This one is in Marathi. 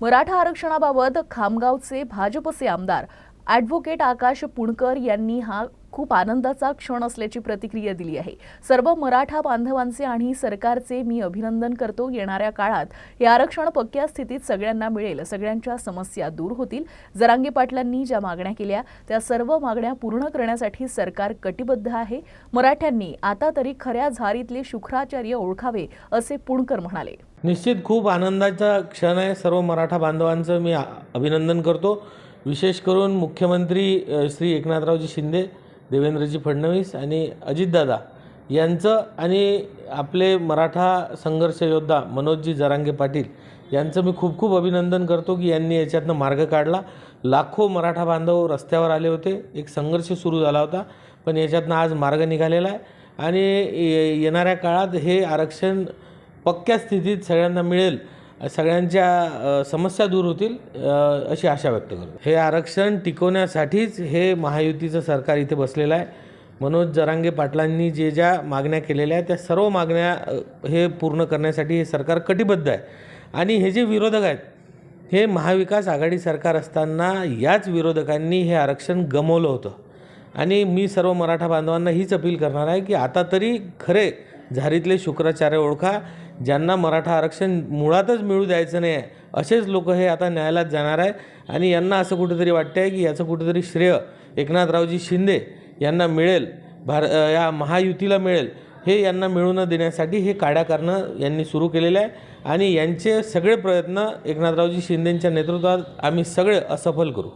मराठा आरक्षणाबाबत खामगावचे भाजपचे आमदार ॲडव्होकेट आकाश पुणकर यांनी हा खूप आनंदाचा क्षण असल्याची प्रतिक्रिया दिली आहे. सर्व मराठा बांधवांचे आणि सरकारचे मी अभिनंदन करतो. येणाऱ्या काळात हे आरक्षण पक्क्या स्थितीत सगळ्यांना मिळेल. सगळ्यांच्या समस्या दूर होतील. जरांगे पाटलांनी ज्या मागण्या केल्या त्या सर्व मागण्या पूर्ण करण्यासाठी सरकार कटिबद्ध आहे. मराठ्यांनी आता तरी खऱ्या झारीतले शुक्राचार्य ओळखावे असे पुणकर म्हणाले. निश्चित खूप आनंदाचा क्षण आहे. सर्व मराठा बांधवांचं मी अभिनंदन करतो. विशेष करून मुख्यमंत्री श्री एकनाथरावजी शिंदे देवेंद्रजी फडणवीस आणि अजितदादा यांचं आणि आपले मराठा संघर्ष योद्धा मनोजजी जरांगे पाटील यांचं मी खूप खूप अभिनंदन करतो की यांनी याच्यातनं मार्ग काढला. लाखो मराठा बांधव रस्त्यावर आले होते. एक संघर्ष सुरू झाला होता पण याच्यातनं आज मार्ग निघालेला आहे. आणि ये- येणाऱ्या काळात हे आरक्षण पक्क्या स्थितीत सगळ्यांना मिळेल सगळ्यांच्या समस्या दूर होतील अशी आशा व्यक्त करतो. हे आरक्षण टिकवण्यासाठीच हे महायुतीचं सरकार इथे बसलेलं आहे. मनोज जरांगे पाटलांनी जे ज्या मागण्या केलेल्या आहेत त्या सर्व मागण्या हे पूर्ण करण्यासाठी हे सरकार कटिबद्ध आहे. आणि हे जे विरोधक आहेत हे महाविकास आघाडी सरकार असताना याच विरोधकांनी हे आरक्षण गमवलं होतं. आणि मी सर्व मराठा बांधवांना हीच अपील करणार आहे की आता तरी खरे झारीतले शुक्राचार्य ओळखा ज्यांना मराठा आरक्षण मुळातच मिळू द्यायचं नाही आहे असेच लोक हे आता न्यायालयात जाणार आहे आणि यांना असं कुठेतरी वाटतं आहे की याचं कुठेतरी श्रेय एकनाथरावजी शिंदे यांना मिळेल भार या महायुतीला मिळेल हे यांना मिळू न देण्यासाठी हे काड्या करणं यांनी सुरू केलेलं आहे. आणि यांचे सगळे प्रयत्न एकनाथरावजी शिंदेंच्या नेतृत्वात आम्ही सगळे असफल करू.